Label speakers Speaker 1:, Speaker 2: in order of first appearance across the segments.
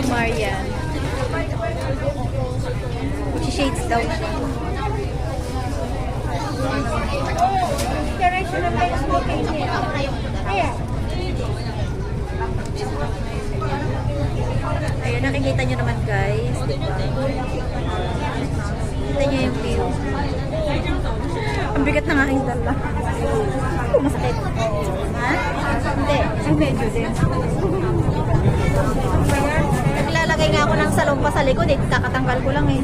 Speaker 1: si Marian. Shades daw siya.
Speaker 2: Inspiration ng mga smoking niya. Kaya,
Speaker 1: Ayun, nakikita nyo naman guys. Diba? Kita nyo yung view. Ang bigat ng aking dala. Masakit. Ha? Hindi.
Speaker 2: ay medyo din.
Speaker 1: Naglalagay nga ako ng salong pa sa likod eh. Kakatanggal ko lang eh.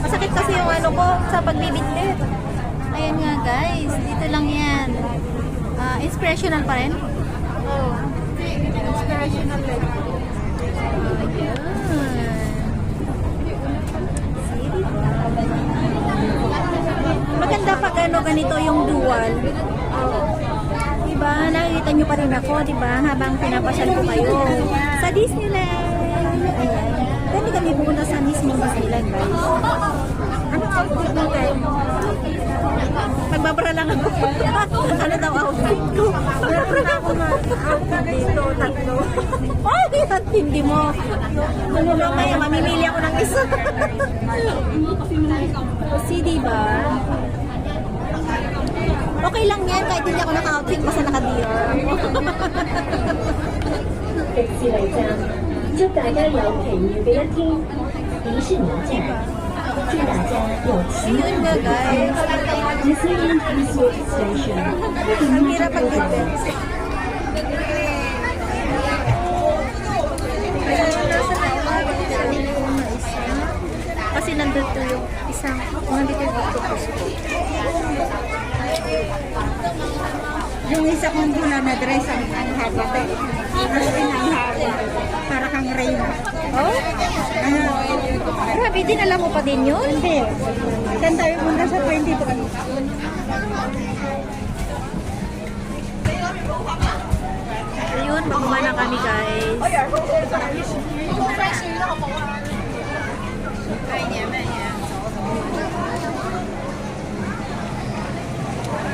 Speaker 1: Masakit kasi yung ano ko sa pagbibitbit. Ayan nga guys. Dito lang yan. Ah, inspirational pa rin.
Speaker 2: Oo. Inspirational like.
Speaker 1: Ayan. Diba? Maganda pag ano ganito yung dual. Diba? Nakikita nyo pa rin ako, diba? Habang pinapasyal ko kayo sa Disneyland. Pwede kami pumunta sa mismong Disneyland ba?
Speaker 2: Ano outfit ng tayo?
Speaker 1: Nagbabara lang ako. ano daw outfit ko?
Speaker 2: Meron na ako na outfit dito, tatlo.
Speaker 1: Ay, at hindi mo. Ano lang kaya, mamimili ako ng isa. Kasi diba? Okay lang yan, kahit hindi ako naka-outfit, basta
Speaker 3: naka-dear. Sila dyan. 祝大家有奇妙嘅一天，迪士尼站，祝大家有奇妙
Speaker 1: Ayun nga guys.
Speaker 3: Disneyland Resort Station。
Speaker 1: Ang hirap pag-ibig. Kasi nandito yung isang, nandito yung octopus ko.
Speaker 2: Yung isa kong bula na dress ang ang haba ko. As in, ang haba. Para kang rain.
Speaker 1: Oh? Grabe, din alam mo pa din yun?
Speaker 2: Hindi. Saan tayo punta sa 22?
Speaker 1: Ayun, bababa na kami guys.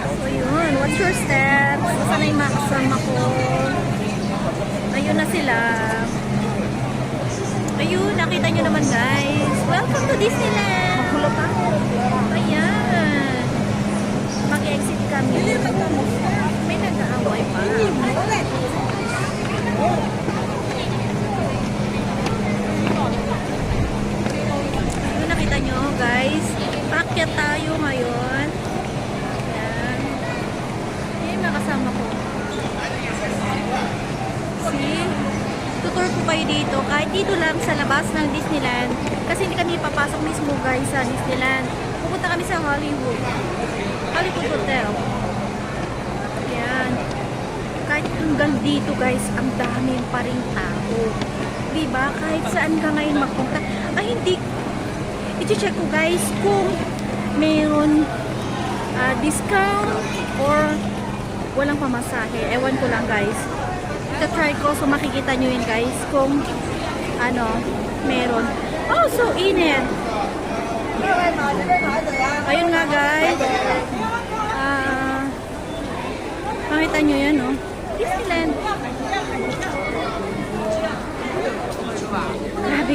Speaker 1: So yun, what's your steps? Sana yung mga kasama ko. Ayun na sila. Ayun, nakita nyo naman guys. Welcome to Disneyland! Ayan. Mag-exit kami. May nag-aaway pa. Yung nakita nyo, guys. Paakyat tayo ngayon. Ayan. Yan yung mga kasama ko. See? Tutur ko kayo dito. Kahit dito lang sa labas ng Disneyland. Kasi hindi kami papasok mismo guys sa Disneyland. Pupunta kami sa Hollywood. Hollywood Hotel. Ayan. Kahit hanggang dito guys, ang dami pa rin tao. Diba? Kahit saan ka ngayon magpunta. Ay, hindi. I-check ko guys kung mayroon ah, discount or walang pamasahe. Ewan ko lang guys. Ita-try ko so makikita nyo yun guys kung ano, meron. Oh, so init. Ayun nga guys. Ah, makita nyo yan oh.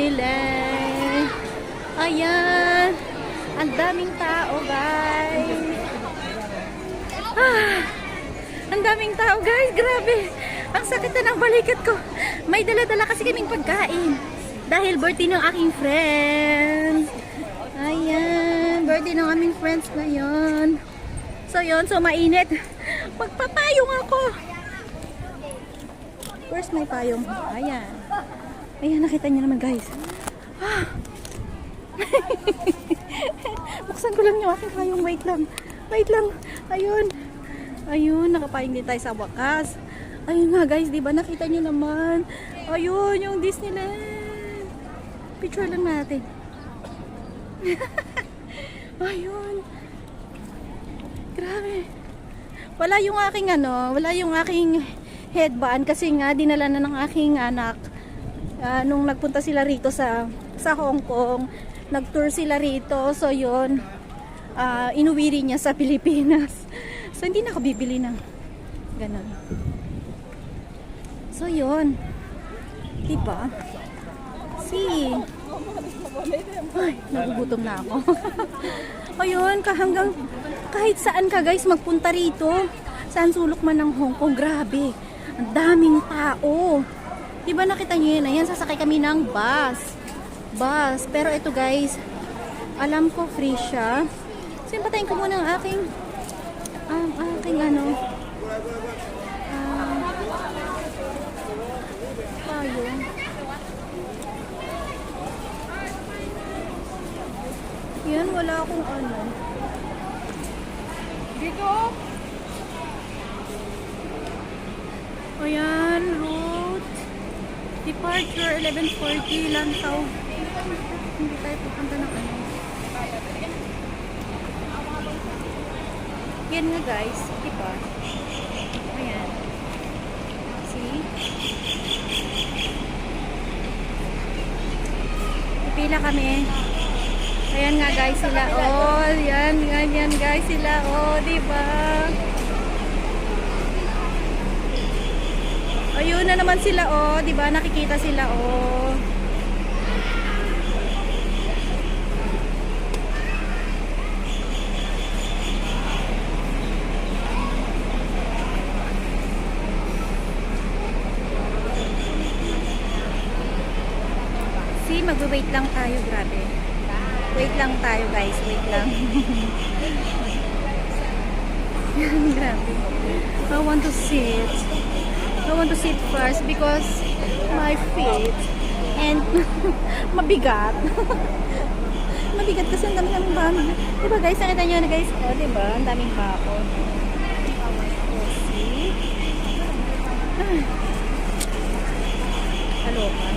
Speaker 1: Disneyland. Ayan. Ang daming tao, guys. Ah, ang daming tao, guys. Grabe. Ang sakit na ng balikat ko. May dala-dala kasi kaming pagkain. Dahil birthday ng aking friends. Ayan. Birthday ng aming friends ngayon. So, yun. So, mainit. Magpapayong ako. Where's my payong? Ayan. Ayan, nakita niyo naman, guys. Ah. Buksan ko lang yung aking payong. Wait lang. Wait lang. Ayun. Ayun, nakapayong din tayo sa wakas. Ayun nga guys, di ba nakita niyo naman? Ayun, yung Disneyland. Picture lang natin. Ayun. Grabe. Wala yung aking ano, wala yung aking headband kasi nga dinala na ng aking anak ah, nung nagpunta sila rito sa sa Hong Kong. Nag-tour sila rito. So yun, ah, inuwi rin niya sa Pilipinas. So hindi na ako ng ganun. So yun. Diba? See. Ay, nagugutom na ako. Ayun, kahanggang kahit saan ka guys magpunta rito. Saan sulok man ng Hong Kong, grabe. Ang daming tao. Diba nakita nyo yun? Ayan, sasakay kami ng bus. Bus. Pero ito guys, alam ko free siya. So, ko muna ang aking ang aking ano ah tayo. Yan, wala akong ano. Dito. Ayan, route. Departure 1140 Lantaw. Hindi tayo pupunta ng ano. Yan nga guys, di ba? Ayan. See? Pila kami. Ayan nga guys sila. Oh, yan, yan, yan guys sila. Oh, di ba? Ayun na naman sila. Oh, di ba? Nakikita sila. Oh. See, magwe-wait lang tayo, grabe. Wait lang tayo, guys. Wait lang. grabe. I want to sit. I want to sit first because my feet and mabigat. mabigat kasi ang dami naming bakon. Diba guys, nakita nyo na guys? O, diba? Ang daming bakon. See? Ah. Kaloka.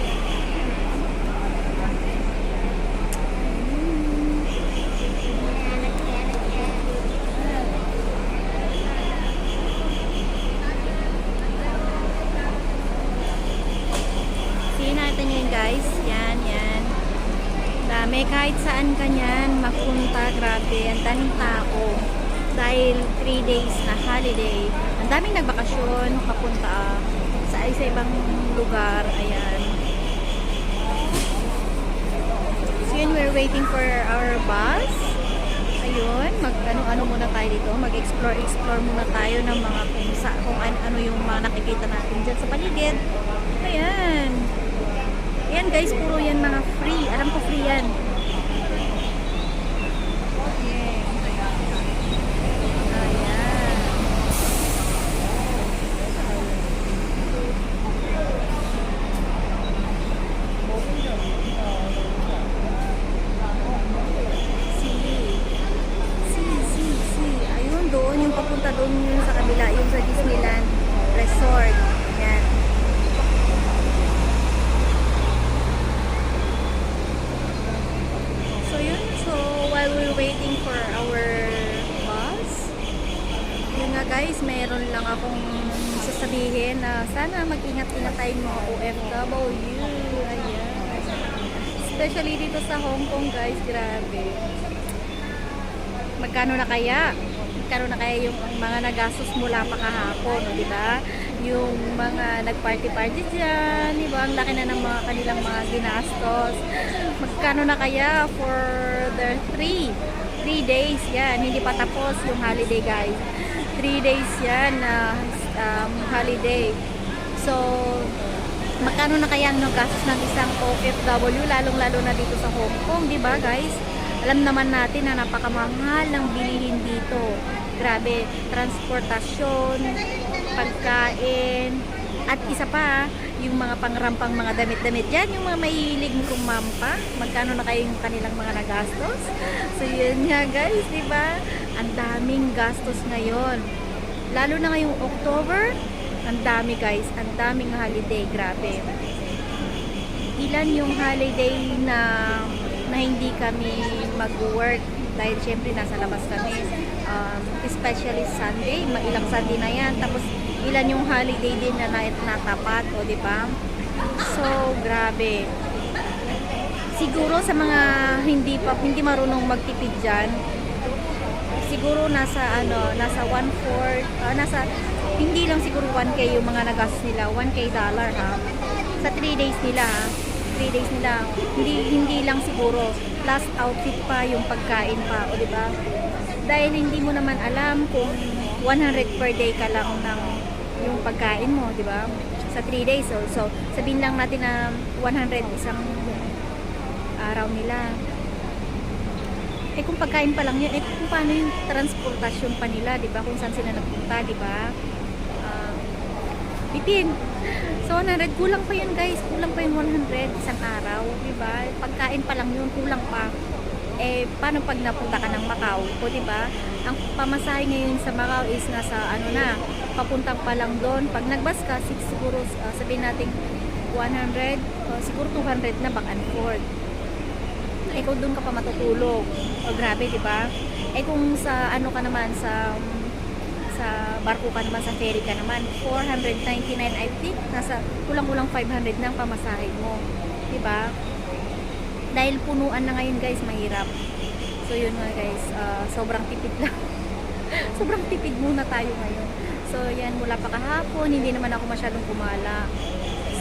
Speaker 1: See, nakita nyo yun guys? Yan, yan. Dami, kahit saan ka niyan, magpunta, grabe, ang daming tao. Dahil 3 days na holiday, ang daming nagbakasyon, papunta sa isa ibang lugar, ayan. So yun, we're waiting for our bus. Ayun, mag ano-ano muna tayo dito, mag-explore explore muna tayo ng mga kung kung an, ano yung mga nakikita natin diyan sa paligid. Ayan. Ayan guys, puro yan mga free. Alam ko free yan. Ayan. Ayan. See. See, see, see. Ayun, doon yung papunta doon yung sa kabila, yung sa Disneyland Resort. Yan. Lang akong sasabihin na sana mag-ingat-ingat tayong mga OFW. Ayan. Especially dito sa Hong Kong guys, grabe. Magkano na kaya? Magkano na kaya yung mga nagastos mula pa kahapon, di ba? Yung mga nag-party-party dyan, di ba? Ang laki na ng mga kanilang mga ginastos. Magkano na kaya for their three, three days yan. Hindi pa tapos yung holiday guys. Three days yan na um, holiday. So, magkano na kaya ang gastos ng isang OFW lalong-lalo na dito sa Hong Kong, 'di ba, guys? Alam naman natin na napakamahal ng bilihin dito. Grabe, transportasyon, pagkain, at isa pa, yung mga pangrampang mga damit-damit dyan, yung mga mahilig kumampa, magkano na kayo yung kanilang mga nagastos? So yun nga guys, di? Ang daming gastos ngayon. Lalo na ngayong October, ang dami guys, ang daming holiday, grabe. Ilan yung holiday na na hindi kami mag-work dahil syempre nasa labas kami um, especially Sunday, mailang Sunday na yan tapos ilan yung holiday din na na- natapat o di ba? So grabe. Siguro sa mga hindi pa hindi marunong magtipid diyan siguro nasa ano nasa 1/4 ah, nasa hindi lang siguro 1k yung mga nagastos nila 1k dollar ha? Sa 3 days nila ha? 3 days nila hindi hindi lang siguro plus outfit pa yung pagkain pa o di ba? Dahil hindi mo naman alam kung 100 per day ka lang ng yung pagkain mo di ba sa 3 days so, so sabihin lang natin na 100 isang araw nila eh kung pagkain pa lang yun, eh kung paano yung transportasyon pa nila, di ba? Kung saan sila nagpunta, di ba? Ah, bitin. So, 100, kulang pa yun guys. Kulang pa yung 100 isang araw, di ba? Pagkain pa lang yun, kulang pa. Eh, paano pag napunta ka ng Macau? O, di ba? Ang pamasahe ngayon sa Macau is nasa, ano na, papunta pa lang doon. Pag nagbas ka, siguro, ah, sabihin natin, 100, o, siguro 200 na back and forth eh kung doon ka pa matutulog. O grabe, 'di ba? Eh kung sa ano ka naman sa sa barko ka naman sa ferry ka naman 499 I think nasa kulang-kulang 500 na ang pamasahe mo 'di ba dahil punuan na ngayon guys mahirap so yun nga guys ah, sobrang tipid lang sobrang tipid muna tayo ngayon so yan mula pa kahapon hindi naman ako masyadong kumala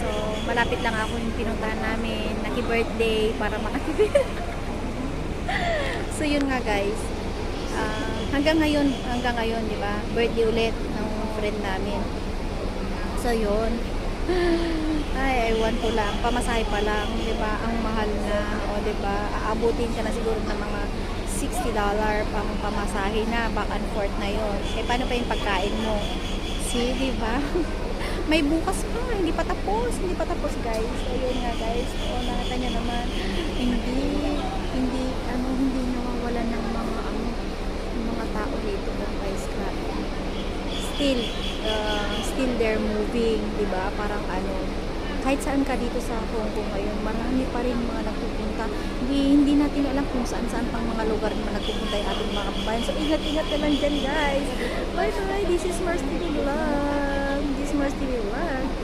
Speaker 1: So, malapit lang ako yung pinuntahan namin. Naki-birthday para makatipid. so, yun nga guys. Ah, hanggang ngayon, hanggang ngayon, di ba? Birthday ulit ng friend namin. So, yun. Ay, ewan ko lang. Pamasahe pa lang, di ba? Ang mahal na. O, di ba? Aabutin ka na siguro ng mga $60 pang pamasahe na. Back and forth na yon. Eh, paano pa yung pagkain mo? See, di ba? may bukas pa, hindi pa tapos, hindi pa tapos guys. So yun nga guys, o nakita niyo naman, hindi, hindi, ano, hindi nawawalan ng mga, ano, mga tao dito ng guys, grabe. Still, uh, still they're moving, di ba? Parang ano, kahit saan ka dito sa Hong ngayon, marami pa rin mga nagpupunta. Hindi, hindi natin alam kung saan-saan pang mga lugar na nagpupunta yung ating mga kababayan. So, ingat-ingat na lang dyan, guys. Bye-bye. This is Mars TV Vlog. This is Mars TV Vlog.